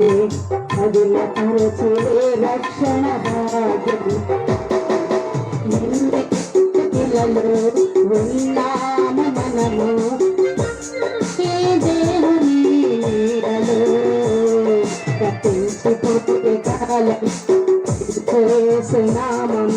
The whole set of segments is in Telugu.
అదిల అరచే రక్షణ భాగ్యం పిల్లలు ఉన్నాము మనము. ఏ దేవుని తప్పించిపోతే కాలం చేసినామం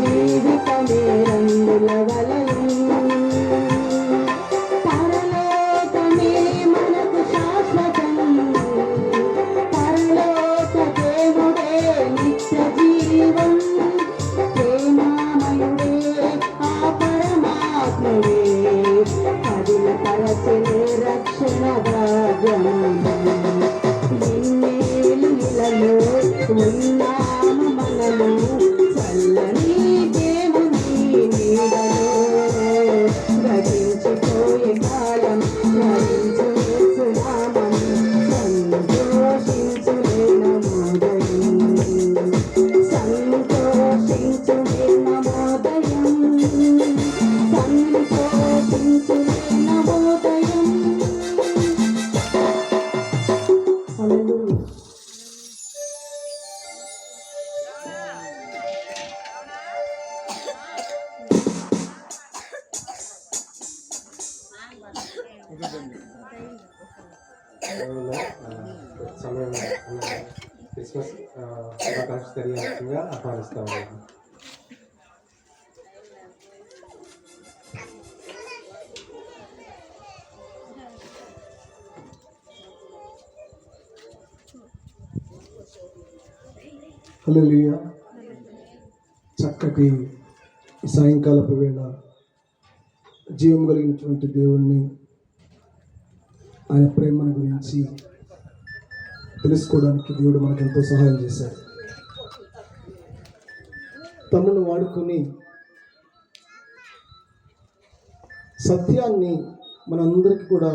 జీవితమే రంగుల వల తెలియాల్సిందిగా ఆహ్వానిస్తా ఉన్నాను హల్లెలూయా చక్కటి సాయంకాలపు వేళ జీవం కలిగినటువంటి దేవుణ్ణి ఆయన ప్రేమను గురించి తెలుసుకోవడానికి దేవుడు మనకు ఎంతో సహాయం చేశాడు. తమను వాడుకొని సత్యాన్ని మనందరికీ కూడా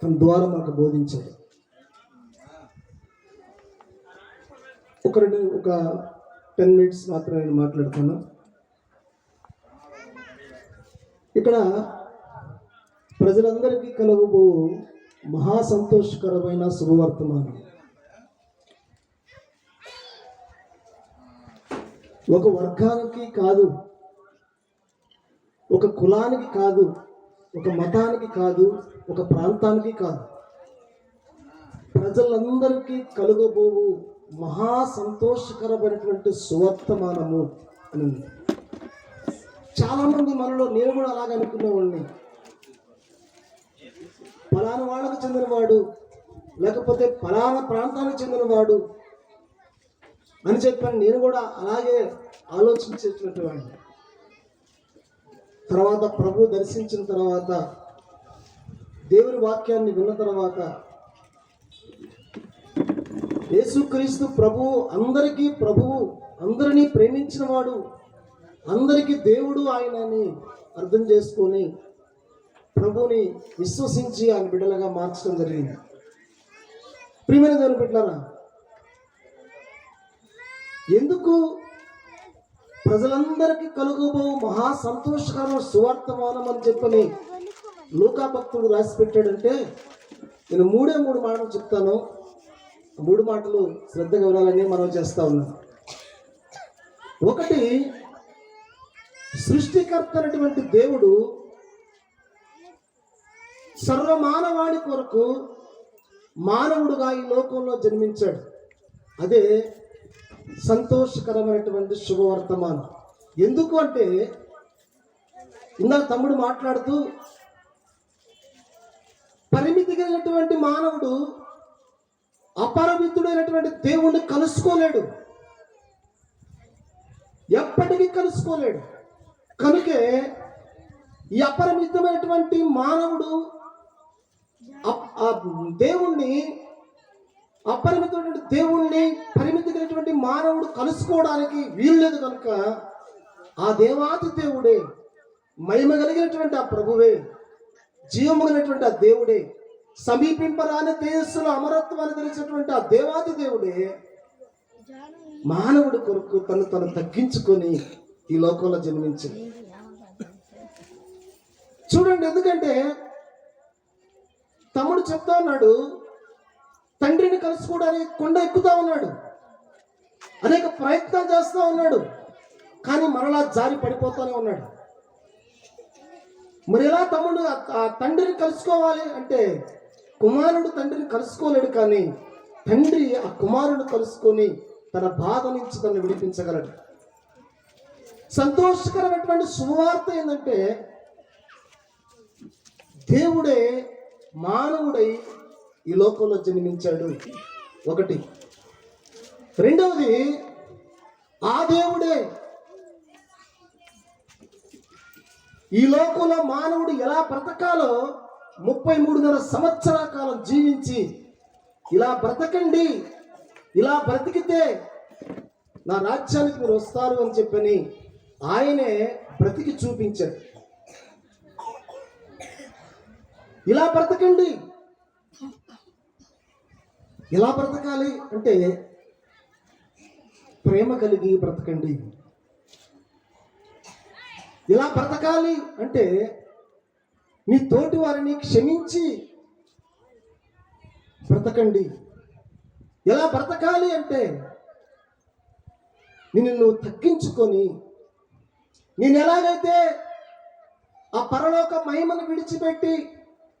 తన ద్వారా మనకు బోధించాడు. ఒక రెండు ఒక టెన్ మినిట్స్ మాత్రమే నేను మాట్లాడుతున్నా. ఇక్కడ ప్రజలందరికీ కలుగుబో మహా సంతోషకరమైన శుభవర్తమానం. ఒక వర్గానికి కాదు ఒక కులానికి కాదు ఒక మతానికి కాదు ఒక ప్రాంతానికి కాదు. ప్రజలందరికీ కలుగబోవు మహా సంతోషకరమైనటువంటి సువర్తమానము అని చాలామంది మనలో నేను కూడా అలాగే అనుకునేవాడిని ఫలానా వాళ్ళకు చెందినవాడు లేకపోతే ఫలానా ప్రాంతానికి చెందినవాడు అని చెప్పాను నేను కూడా అలాగే ఆలోచించేటువంటి వాడిని. తర్వాత ప్రభు దర్శించిన తర్వాత దేవుని వాక్యాన్ని విన్న తర్వాత యేసుక్రీస్తు ప్రభువు అందరికీ ప్రభువు అందరినీ ప్రేమించిన వాడు అందరికీ దేవుడు ఆయనని అర్థం చేసుకొని ప్రభువుని విశ్వసించి ఆయన బిడ్డలుగా మార్చడం జరిగింది. ప్రియమైన దేవుని బిడ్డలారా ఎందుకు ప్రజలందరికీ కలుగుబో మహా సంతోషకరమైన సువార్తమానం అని చెప్పని లూకా భక్తుడు రాసి పెట్టాడంటే నేను మూడే మూడు మాటలు చెప్తాను. మూడు మాటలు శ్రద్ధగా వినాలని మనం చేస్తా ఉన్నాం. ఒకటి సృష్టికర్త అయినటువంటి దేవుడు సర్వమానవాడి కొరకు మానవుడుగా ఈ లోకంలో జన్మించాడు. అదే సంతోషకరమైనటువంటి శుభవర్తమానం. ఎందుకు అంటే ఇందాక తమ్ముడు మాట్లాడుతూ పరిమితి కలిగినటువంటి మానవుడు అపరిమితుడైనటువంటి దేవుణ్ణి కలుసుకోలేడు. ఎప్పటికీ కలుసుకోలేడు. కనుకే ఈ అపరిమితమైనటువంటి మానవుడు దేవుణ్ణి అపరిమితమైనటువంటి దేవుణ్ణి పరిమితి కలిగినటువంటి మానవుడు కలుసుకోవడానికి వీల్లేదు కనుక ఆ దేవాతి దేవుడే మహిమ కలిగినటువంటి ఆ ప్రభువే జీవము కలిగినటువంటి ఆ దేవుడే సమీపింపరాని తేజస్సులో అమరత్వాన్ని తెలిసినటువంటి ఆ దేవాది దేవుడే మానవుడి కొరకు తను తను తగ్గించుకొని ఈ లోకంలో జన్మించింది. చూడండి ఎందుకంటే తమ్ముడు చెప్తా ఉన్నాడు తండ్రిని కలుసుకోవడానికి కొండ ఎక్కుతా ఉన్నాడు. అనేక ప్రయత్నాలు చేస్తూ ఉన్నాడు. కానీ మరలా జారి పడిపోతూనే ఉన్నాడు. మరి ఎలా తమ్ముడు ఆ- తండ్రిని కలుసుకోవాలి అంటే కుమారుడు తండ్రిని కలుసుకోలేడు కానీ తండ్రి ఆ కుమారుడు కలుసుకొని తన బాధ నుంచి తను విడిపించగలడు. సంతోషకరమైనటువంటి శుభవార్త ఏంటంటే దేవుడే మానవుడై ఈ లోకంలో జన్మించాడు. ఒకటి. రెండవది ఆ దేవుడే ఈ లోకంలో మానవుడు ఎలా బ్రతకాలో ముప్పై మూడున్నర సంవత్సరాల కాలం జీవించి ఇలా బ్రతకండి ఇలా బ్రతికితే నా రాజ్యానికి మీరు వస్తారు అని చెప్పని ఆయనే బ్రతికి చూపించాడు. ఇలా బ్రతకండి. ఎలా బ్రతకాలి అంటే ప్రేమ కలిగి బ్రతకండి. ఎలా బ్రతకాలి అంటే నీ తోటి వారిని క్షమించి బ్రతకండి. ఎలా బ్రతకాలి అంటే నిన్ను నువ్వు తగ్గించుకొని నేను ఎలాగైతే ఆ పరలోక మహిమను విడిచిపెట్టి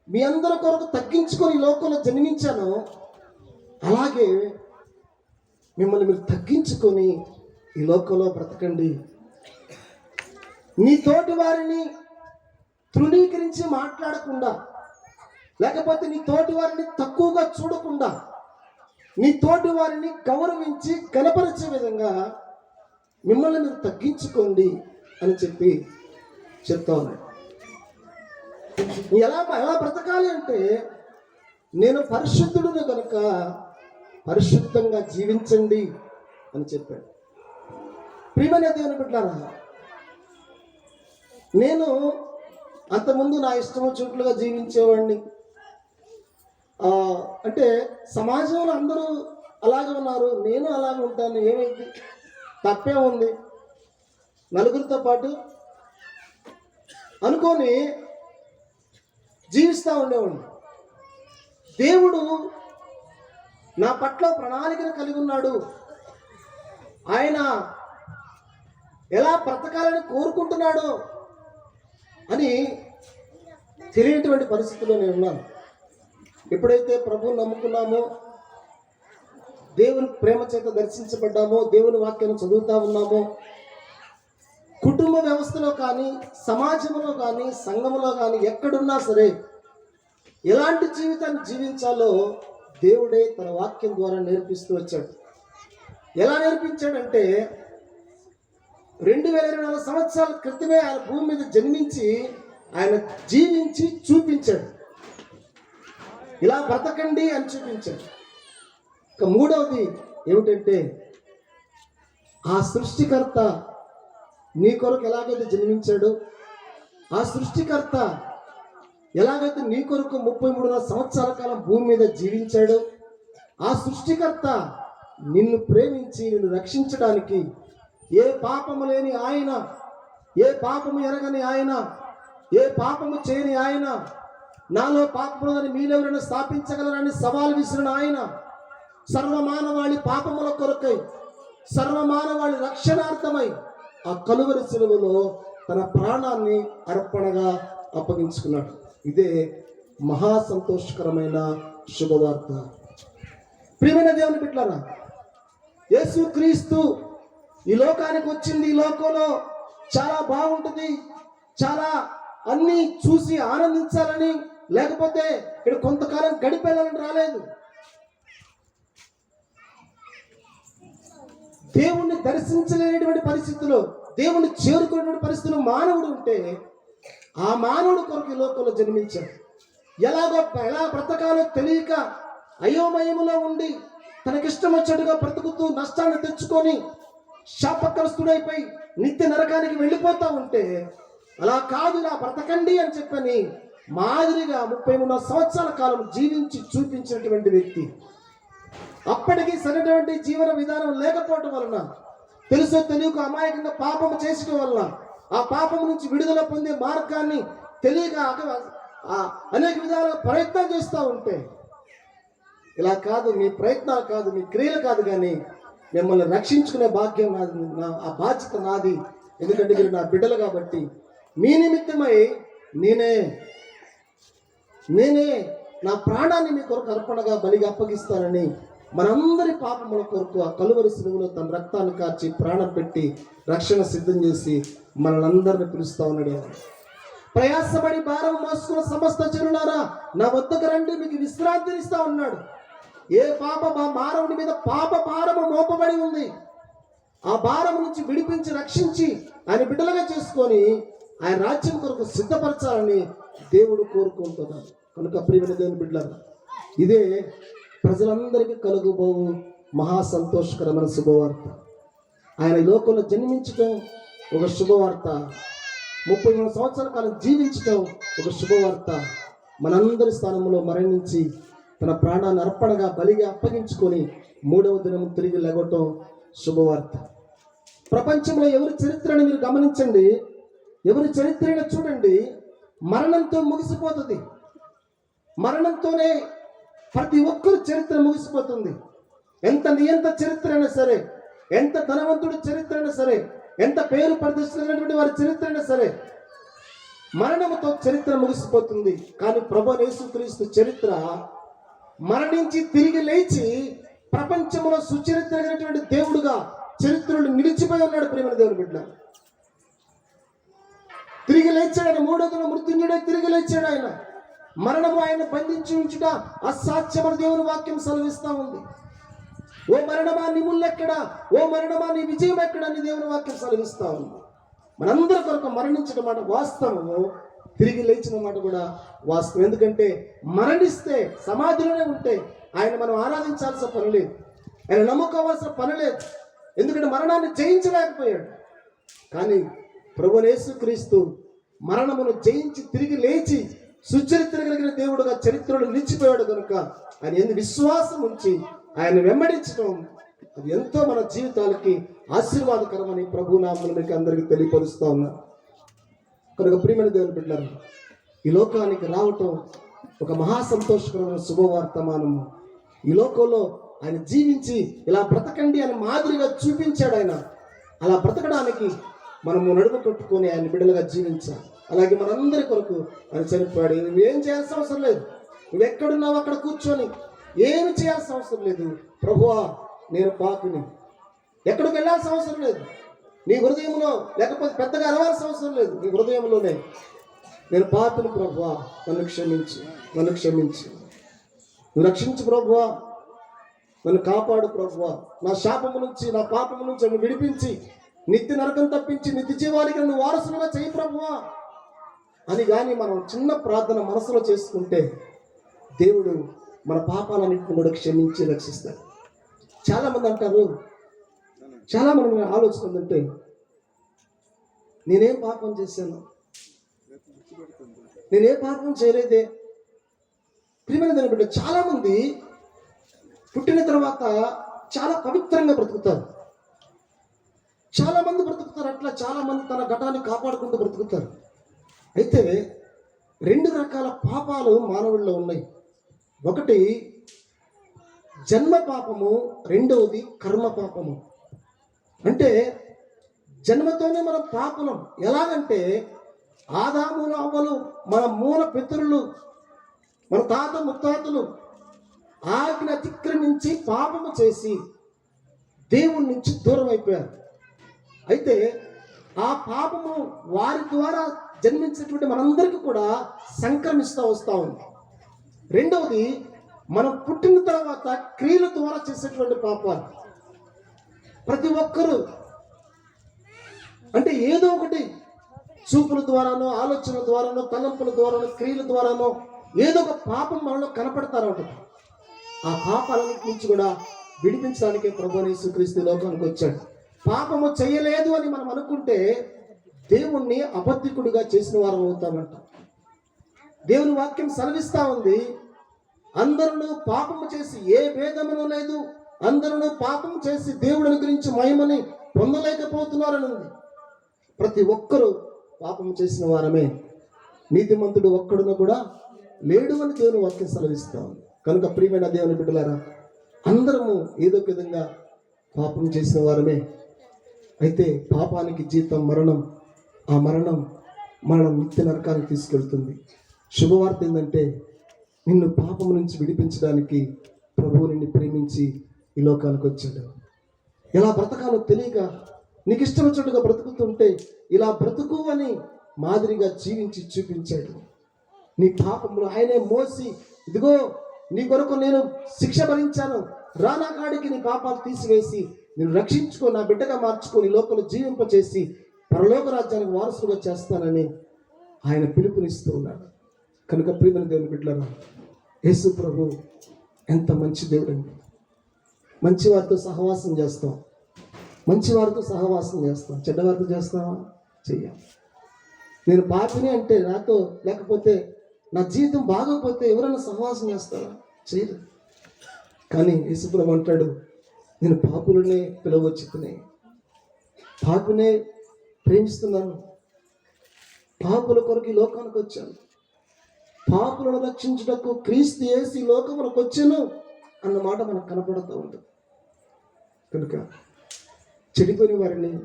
మీ అందరి కొరకు తగ్గించుకొని ఈ లోకంలో జన్మించానో అలాగే మిమ్మల్ని మీరు తగ్గించుకొని ఈ లోకంలో బ్రతకండి. నీ తోటి వారిని తృణీకరించి మాట్లాడకుండా లేకపోతే నీ తోటి వారిని తక్కువగా చూడకుండా నీ తోటి వారిని గౌరవించి కనపరిచే విధంగా మిమ్మల్ని మీరు తగ్గించుకోండి అని చెప్పి చెప్తా ఉన్నాడు. ఎలా ఎలా బ్రతకాలి అంటే నేను పరిశుద్ధుడును కనుక పరిశుద్ధంగా జీవించండి అని చెప్పాడు. ప్రియమైన దేవుని బిడ్డారా నేను అంతకుముందు నా ఇష్టం వచ్చినట్లుగా జీవించేవాడిని. అంటే సమాజంలో అందరూ అలాగే ఉన్నారు నేను అలాగే ఉంటాను ఏమైంది? తప్పే ఉంది. నలుగురితో పాటు అనుకొని జీవిస్తూ ఉండేవాడిని. దేవుడు నా పట్ల ప్రణాళికను కలిగి ఉన్నాడు. ఆయన ఎలా బ్రతకాలని కోరుకుంటున్నాడో అని తెలియనటువంటి పరిస్థితిలో నేను ఉన్నాను. ఎప్పుడైతే ప్రభు నమ్ముకున్నామో దేవుని ప్రేమ చేత దర్శించబడ్డామో దేవుని వాక్యాన్ని చదువుతా ఉన్నామో కుటుంబ వ్యవస్థలో కానీ సమాజంలో కానీ సంఘంలో కానీ ఎక్కడున్నా సరే ఎలాంటి జీవితాన్ని జీవించాలో దేవుడే తన వాక్యం ద్వారా నేర్పిస్తూ వచ్చాడు. ఎలా నేర్పించాడంటే రెండు వేల ఇరవై నాలుగు సంవత్సరాల క్రితమే ఆయన భూమి మీద జన్మించి ఆయన జీవించి చూపించాడు. ఇలా బ్రతకండి అని చూపించాడు. ఇక మూడవది ఏమిటంటే ఆ సృష్టికర్త నీ కొరకు ఎలాగైతే జన్మించాడో ఆ సృష్టికర్త ఎలాగైతే నీ కొరకు ముప్పై మూడున్నర సంవత్సరాల కాలం భూమి మీద జీవించాడో ఆ సృష్టికర్త నిన్ను ప్రేమించి నిన్ను రక్షించడానికి ఏ పాపము లేని ఆయన ఏ పాపము ఎరగని ఆయన ఏ పాపము చేయని ఆయన నాలో పాపములని మీరెవరైనా స్థాపించగలరని సవాల్ విసిరిన ఆయన సర్వమానవాళి పాపముల కొరకై సర్వమానవాళి రక్షణార్థమై ఆ కలువరి సెలవులో తన ప్రాణాన్ని అర్పణగా అప్పగించుకున్నాడు. ఇదే మహా సంతోషకరమైన శుభవార్త. ప్రియమైన దేవుని బిడ్డలారా యేసు క్రీస్తు ఈ లోకానికి వచ్చింది ఈ లోకంలో చాలా బాగుంటుంది చాలా అన్నీ చూసి ఆనందించాలని లేకపోతే ఇక్కడ కొంతకాలం గడిపేయాలని రాలేదు. దేవుణ్ణి దర్శించలేనటువంటి పరిస్థితుల్లో దేవుణ్ణి చేరుకునేటువంటి పరిస్థితులు మానవుడు ఉంటే ఆ మానవుడు కొరకు లోకంలో జన్మించాడు. ఎలాగో ఎలా బ్రతకాలో తెలియక అయోమయములో ఉండి తనకిష్టం వచ్చేట్టుగా బ్రతుకుతూ నష్టాన్ని తెచ్చుకొని శాపగ్రస్తుడైపోయి నిత్య నరకానికి వెళ్ళిపోతూ ఉంటే అలా కాదు నా బ్రతకండి అని చెప్పని మాదిరిగా ముప్పై మూడు సంవత్సరాల కాలం జీవించి చూపించినటువంటి వ్యక్తి. అప్పటికి సరైనటువంటి జీవన విధానం లేకపోవటం వలన తెలుసో తెలియక అమాయకంగా పాపం చేసడం వలన ఆ పాపం నుంచి విడుదల పొందే మార్గాన్ని తెలియక అనేక విధాలుగా ప్రయత్నం చేస్తూ ఉంటే ఇలా కాదు మీ ప్రయత్నాలు కాదు మీ క్రియలు కాదు కానీ మిమ్మల్ని రక్షించుకునే భాగ్యం నాది నా ఆ బాధ్యత నాది. ఎందుకంటే మీరు నా బిడ్డలు కాబట్టి మీ నిమిత్తమై నేనే నేనే నా ప్రాణాన్ని మీ కొరకు అర్పణగా బలిగా అప్పగిస్తానని మనందరి పాపముల కొరకు ఆ కలువరి సిలువలో తన రక్తాన్ని కార్చి ప్రాణం పెట్టి రక్షణ సిద్ధం చేసి మనల్ని పిలుస్తా ఉన్నాడు ప్రయాసపడి భారం మోసుకున్న సమస్త జనులారా నా వద్దకు రండి మీకు విశ్రాంతిని ఇస్తా ఉన్నాడు. ఏ పాప మా మానవుడి మీద పాప భారము మోపబడి ఉంది. ఆ భారం నుంచి విడిపించి రక్షించి ఆయన బిడ్డలుగా చేసుకొని ఆయన రాజ్యం కొరకు సిద్ధపరచాలని దేవుడు కోరుకుంటున్నాడు. కనుక ప్రియమైన దేవుని బిడ్డలారా ఇదే ప్రజలందరికీ కలుగుబోవు మహా సంతోషకరమైన శుభవార్త. ఆయన లోకంలో జన్మించటం ఒక శుభవార్త. ముప్పై మూడు సంవత్సరాల కాలం జీవించటం ఒక శుభవార్త. మనందరి స్థానంలో మరణించి తన ప్రాణాన్ని అర్పణగా బలిగా అప్పగించుకొని మూడవ దినం తిరిగి లెగటం శుభవార్త. ప్రపంచంలో ఎవరి చరిత్రని మీరు గమనించండి? ఎవరి చరిత్రను చూడండి? మరణంతో ముగిసిపోతుంది. మరణంతోనే ప్రతి ఒక్కరు చరిత్ర ముగిసిపోతుంది. ఎంత నియంత చరిత్ర అయినా సరే ఎంత ధనవంతుడి చరిత్ర అయినా సరే ఎంత పేరు ప్రదర్శించినటువంటి వారి చరిత్ర అయినా సరే మరణముతో చరిత్ర ముగిసిపోతుంది. కానీ ప్రభు యేసుక్రీస్తు చరిత్ర మరణించి తిరిగి లేచి ప్రపంచంలో సుచరిత్ర కలిగినటువంటి దేవుడుగా చరిత్రలు నిలిచిపోయి ఉన్నాడు ప్రేమ దేవుని బిడ్డ. తిరిగి లేచాడు ఆయన మూడో మృత్యుంజుడే తిరిగి లేచాడు ఆయన. మరణము ఆయన బంధించి ఉంచుట అసాధ్యమని దేవుని వాక్యం సెలవిస్తూ ఉంది. ఓ మరణమా నీ ముల్లెక్కడా ఓ మరణమా నీ విజయం ఎక్కడా అని దేవుని వాక్యం సెలవిస్తూ ఉంది. మనందరి కొరకు మరణించిన మాట వాస్తవము తిరిగి లేచిన మాట కూడా వాస్తవం. ఎందుకంటే మరణిస్తే సమాధిలోనే ఉంటే ఆయన మనం ఆరాధించాల్సిన పని లేదు. ఆయన నమ్ముకోవాల్సిన పని లేదు. ఎందుకంటే మరణాన్ని జయించలేకపోయాడు. కానీ ప్రభునేసు క్రీస్తు మరణమును జయించి తిరిగి లేచి సుచరిత్ర కలిగిన దేవుడుగా చరిత్రలో నిలిచిపోయాడు కనుక ఆయన ఎందు విశ్వాసం ఉంచి ఆయన వెంబడించడం అది ఎంతో మన జీవితాలకి ఆశీర్వాదకరమని ప్రభు నామలు మీకు అందరికీ తెలియపరుస్తా ఉన్నా. కనుక ప్రియమైన దేవుని బిడ్డలు ఈ లోకానికి రావటం ఒక మహా సంతోషకరమైన శుభవార్తమానము ఈ లోకంలో ఆయన జీవించి ఇలా బ్రతకండి అని మాదిరిగా చూపించాడు ఆయన. అలా బ్రతకడానికి మనము నడుము కట్టుకొని ఆయన బిడ్డలుగా జీవించాలి. అలాగే మనందరి కొరకు ఆయన చనిపోయాడు. నువ్వేం చేయాల్సిన అవసరం లేదు. నువ్వు ఎక్కడున్నావు అక్కడ కూర్చొని ఏమి చేయాల్సిన అవసరం లేదు. ప్రభువా నేను పాపిని. ఎక్కడికి వెళ్ళాల్సిన అవసరం లేదు. నీ హృదయంలో లేకపోతే పెద్దగా అరవాల్సిన అవసరం లేదు. నీ హృదయంలోనే నేను పాపిని ప్రభువా నన్ను క్షమించి నన్ను క్షమించి. నువ్వు రక్షించు ప్రభువా నన్ను కాపాడు ప్రభువా. నా శాపము నుంచి నా పాపము నుంచి నన్ను విడిపించి నిత్య నరకం తప్పించి నిత్య జీవానికి నన్ను వారసులుగా చేయి ప్రభువా. అని కానీ మనం చిన్న ప్రార్థన మనసులో చేసుకుంటే దేవుడు మన పాపాలన్నింటిని కూడా క్షమించి రక్షిస్తాడు. చాలామంది అంటారు చాలా మంది ఆలోచన ఏంటంటే నేనేం పాపం చేశాను? నేనే పాపం చేయలేదే? ప్రియమైన దాన్ని బిడ్డ చాలామంది పుట్టిన తర్వాత చాలా పవిత్రంగా బ్రతుకుతారు. చాలామంది బ్రతుకుతారు అట్లా చాలామంది తన ఘటాన్ని కాపాడుకుంటూ బ్రతుకుతారు. అయితే రెండు రకాల పాపాలు మానవుల్లో ఉన్నాయి. ఒకటి జన్మ పాపము రెండవది కర్మ పాపము అంటే జన్మతోనే మనం పాపలం. ఎలాగంటే ఆదాములు అవ్వలు మన మూల పితరులు మన తాత ముత్తాతలు ఆజ్ఞ అతిక్రమించి పాపము చేసి దేవుడి నుంచి దూరం అయిపోయారు అయితే ఆ పాపము వారి ద్వారా జన్మించినటువంటి మనందరికీ కూడా సంక్రమిస్తూ వస్తూ ఉంది. రెండవది మనం పుట్టిన తర్వాత క్రియల ద్వారా చేసేటువంటి పాపాలు. ప్రతి ఒక్కరూ అంటే ఏదో ఒకటి చూపుల ద్వారానో ఆలోచనల ద్వారానో తలంపుల ద్వారానో క్రియల ద్వారానో ఏదో ఒక పాపం మనలో కనపడతారు ఉంటుంది. ఆ పాపాలన్నిటి నుంచి కూడా విడిపించడానికే ప్రభుని సుక్రీస్తు లోకానికి వచ్చాడు. పాపము చేయలేదు అని మనం అనుకుంటే దేవుణ్ణి అబద్ధికుడిగా చేసిన వారం అవుతామంట. దేవుని వాక్యం సెలవిస్తా ఉంది. అందరూ పాపము చేసి ఏ భేదమును లేదు. అందరూ పాపం చేసి దేవుడిని గురించి మహిమని పొందలేకపోతున్నారని ఉంది. ప్రతి ఒక్కరూ పాపం చేసిన వారమే. నీతిమంతుడు ఒక్కడును కూడా లేడు అని దేవుని వాక్యం సెలవిస్తా ఉంది. కనుక ప్రియమైన దేవుని బిడ్డలారా అందరము ఏదో విధంగా పాపం చేసిన వారమే. అయితే పాపానికి జీతం మరణం ఆ మరణం మనం నిత్య నరకానికి తీసుకెళ్తుంది. శుభవార్త ఏంటంటే నిన్ను పాపం నుంచి విడిపించడానికి ప్రభువు నిన్ను ప్రేమించి ఈ లోకానికి వచ్చాడు. ఎలా బ్రతకాలో తెలియక నీకు ఇష్టం వచ్చినట్టుగా బ్రతుకుతుంటే ఇలా బ్రతుకు అని మాదిరిగా జీవించి చూపించాడు. నీ పాపములు ఆయనే మోసి ఇదిగో నీ కొరకు నేను శిక్ష భరించాను. రానా కాడికి నీ పాపాలు తీసివేసి నేను రక్షించుకో నా బిడ్డగా మార్చుకొని లోకలు జీవింపచేసి పరలోక రాజ్యానికి వారసులుగా చేస్తానని ఆయన పిలుపునిస్తూ ఉన్నాడు. కనుక ప్రియమైన దేవుని బిడ్డలను యేసు ప్రభు ఎంత మంచి దేవుడండి. మంచి వారితో సహవాసం చేస్తాం. మంచి వారితో సహవాసం చేస్తాం. చెడ్డవారితో చేస్తావా చెయ్యాలి నేను పాపిని అంటే నాతో లేకపోతే నా జీవితం బాగోకపోతే ఎవరైనా సహవాసం చేస్తారా? చేయరు. కానీ యేసుప్రభు అంటాడు నేను పాపులనే పిలవచ్చుకునే పాపునే ప్రేమిస్తున్నాను. పాపుల కొరకు లోకానికి వచ్చాను. పాపులను రక్షించుటకు క్రీస్తు ఏసి లోకములకు వచ్చాను అన్న మాట మనకు కనపడుతూ ఉంటుంది కనుక చెడిపోయిన వారిని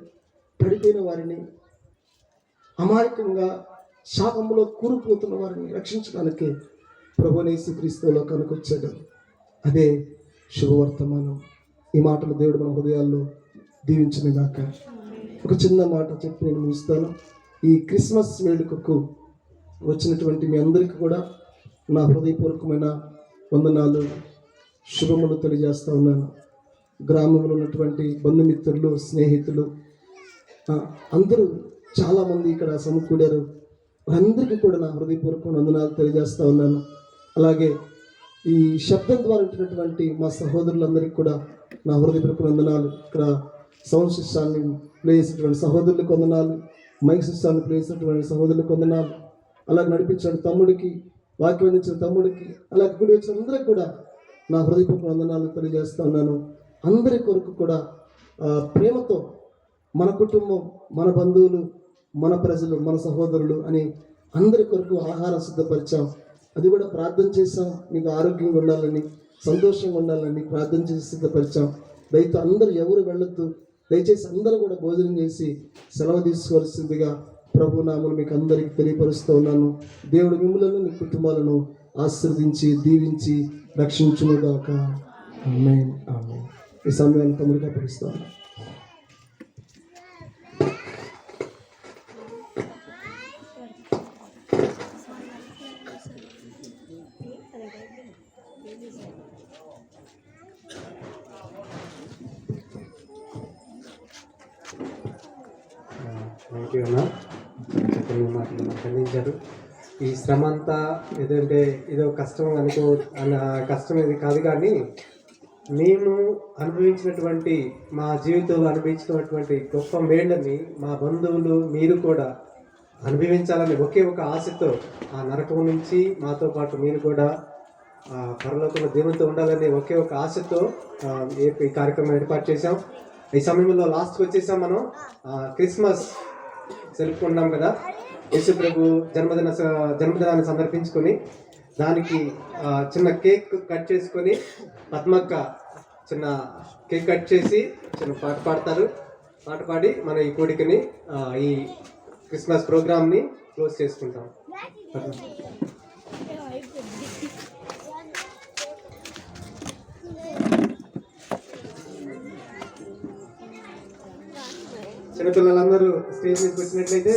పడిపోయిన వారిని అమాయకంగా శాపంలో కూరుకుపోతున్న వారిని రక్షించడానికి ప్రభునేసు క్రీస్తు లోకానికి వచ్చాడు. అదే శుభవర్తమానం. ఈ మాటలు దేవుడు మన హృదయాల్లో దీవించిన దాకా ఒక చిన్న మాట చెప్పి నేను ముగిస్తాను. ఈ క్రిస్మస్ వేడుకకు వచ్చినటువంటి మీ అందరికీ కూడా నా హృదయపూర్వకమైన వందనాలు శుభములు తెలియజేస్తూ ఉన్నాను. గ్రామంలో ఉన్నటువంటి బంధుమిత్రులు స్నేహితులు అందరూ చాలామంది ఇక్కడ సమకూడారు. అందరికీ కూడా నా హృదయపూర్వక వందనాలు తెలియజేస్తూ ఉన్నాను. అలాగే ఈ శబ్దం ద్వారా ఉంటున్నటువంటి మా సహోదరులందరికీ కూడా నా హృదయపూర్వక వందనాలు. ఇక్కడ సౌండ్ సిస్టాన్ని ప్లే చేసినటువంటి సహోదరులకు కొందనాలు మైక్ సిస్టాన్ని ప్లే చేసినటువంటి సహోదరులకు కొందనాలు అలా నడిపించిన తమ్ముడికి వాక్యం అందించిన తమ్ముడికి అలా గుడి వచ్చిన అందరికి కూడా నా హృదయపూర్వక వందనాలు తెలియజేస్తున్నాను అందరి కొరకు కూడా ప్రేమతో మన కుటుంబం మన బంధువులు మన ప్రజలు మన సహోదరులు అని అందరి కొరకు ఆహారం సిద్ధపరిచాం. అది కూడా ప్రార్థన చేసాం మీకు ఆరోగ్యంగా ఉండాలని సంతోషంగా ఉండాలని ప్రార్థన చేసి సిద్ధపరిచాం. దయతో అందరూ ఎవరు వెళ్ళొద్దు. దయచేసి అందరూ కూడా భోజనం చేసి సెలవు తీసుకోవాల్సిందిగా ప్రభు నామలు మీకు అందరికీ తెలియపరుస్తూ ఉన్నాను. దేవుడు మిమ్మలను మీ కుటుంబాలను ఆశీర్వదించి దీవించి రక్షించునుగాక. ఆమేన్ ఆమేన్. ఈ సమయాన్ని తమ్ముడిగా పిలుస్తాను. అంతా ఏదంటే ఏదో కష్టం అనుకో అన్న కష్టం ఇది కాదు కానీ మేము అనుభవించినటువంటి మా జీవితంలో అనుభవించినటువంటి గొప్ప మేళ్ళని మా బంధువులు మీరు కూడా అనుభవించాలని ఒకే ఒక ఆశతో ఆ నరకం నుంచి మాతో పాటు మీరు కూడా పరలోకంలో దేవునితో ఉండాలని ఒకే ఒక ఆశతో ఈ- కార్యక్రమం ఏర్పాటు చేశాం. ఈ సమయంలో లాస్ట్కి వచ్చేసాం మనం. క్రిస్మస్ జరుపుకుంటున్నాం కదా. యేసు ప్రభు జన్మదిన స- జన్మదినాన్ని సందర్భించుకొని దానికి చిన్న కేక్ కట్ చేసుకొని పద్మక్క చిన్న కేక్ కట్ చేసి చిన్న పాట పాడతారు. పాట పాడి మన ఈ కోడికని ఈ క్రిస్మస్ ప్రోగ్రామ్ని క్లోజ్ చేసుకుంటాం. చిన్నపిల్లలందరూ స్టేజ్ మీదకి వచ్చినట్లయితే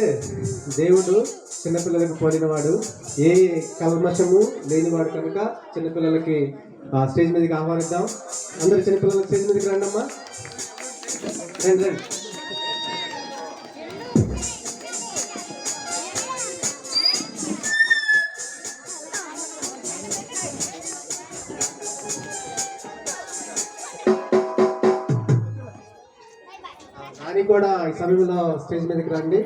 దేవుడు చిన్నపిల్లలకు పోలినవాడు. ఏ కల్మషము లేనివాడు కనుక చిన్నపిల్లలకి ఆ, స్టేజ్ మీదకి ఆహ్వానిద్దాం. అందరు చిన్నపిల్లలకి స్టేజ్ మీదకి రండమ్మా. రండి రండి. సమయంలో స్టేజ్ మీదకి రండి.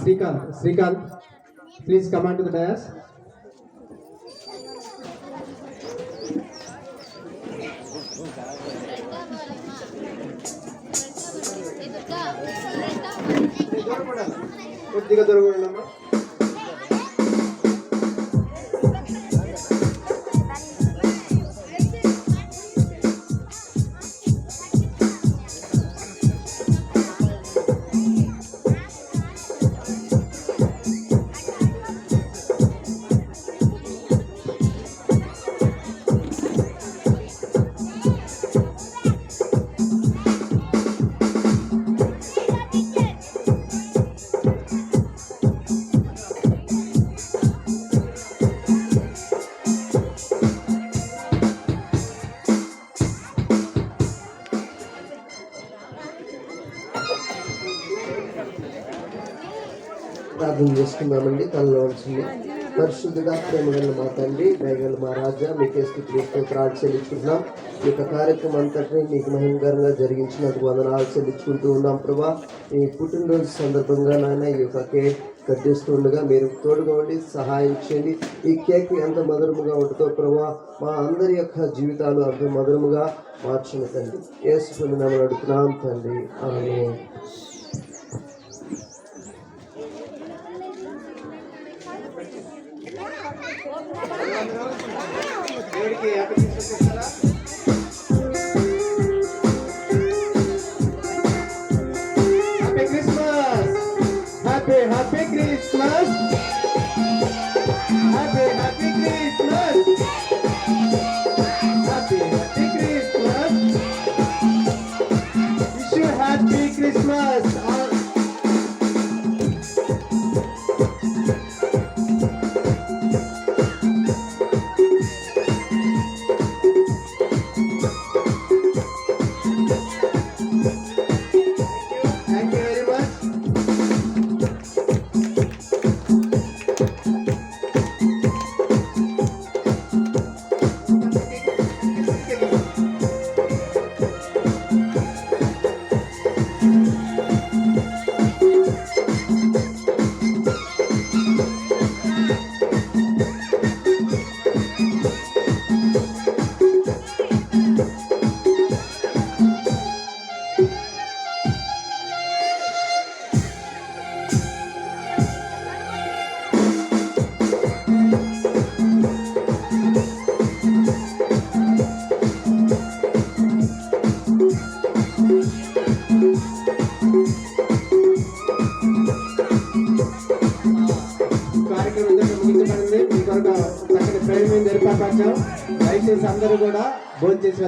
Srikanth Srikanth please come and to the dais కొద్దిగా దొరకడమ్మా ప్రార్థన చేసుకున్నామండి తనలో వచ్చింది పరిశుద్ధిగా ప్రేమగల మా తండ్రి దయగల మా రాజా మీకే స్థితితో ప్రార్థన చెల్లించుకుంటున్నాం. ఈ యొక్క కార్యక్రమం అంతటి మీకు మహిమకరంగా జరిగించినందుకు వందనాలు చెల్లించుకుంటూ ఉన్నాం ప్రభా. ఈ పుట్టినరోజు సందర్భంగా నాయన ఈ యొక్క కేక్ కట్ ఉండగా మీరు తోడుగా ఉండి సహాయం చేయండి. ఈ కేక్ ఎంత మధురముగా ఉంటుందో ప్రభా. మా అందరి యొక్క జీవితాలు అంత మధురముగా మార్చిన తండ్రి. ఏసుకుని నమ్మని అడుగుతున్నాం తండ్రి. ఆమె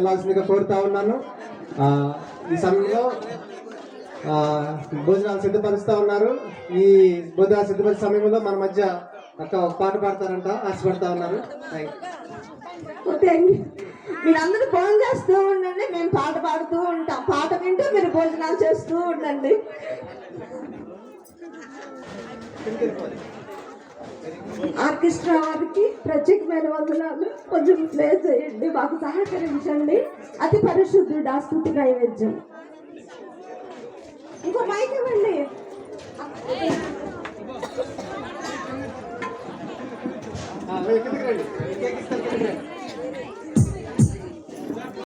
భోజనం వెళ్ళాల్సిందిగా కోరుతా ఉన్నాను. ఈ సమయంలో భోజనాలు సిద్ధపరుస్తూ ఉన్నారు. ఈ భోజనాలు సిద్ధపరిచే సమయంలో మన మధ్య అక్క ఒక పాట పాడతారంట ఆశపడతా ఉన్నారు. థ్యాంక్ యూ మీరందరూ భోజనం చేస్తూ ఉండండి మేము పాట పాడుతూ ఉంటాం. పాట వింటూ మీరు భోజనాలు చేస్తూ ఉండండి. ఆర్కెస్ట్రా వారికి ప్రత్యేకమైన వందనాలు కొంచెం ప్లే చేయండి మాకు సహకరించండి. అతి పరిశుద్ధుడు స్థుతి నైవేద్యం. ఇంకో మైక్ ఇవ్వండి. కిందకి రండి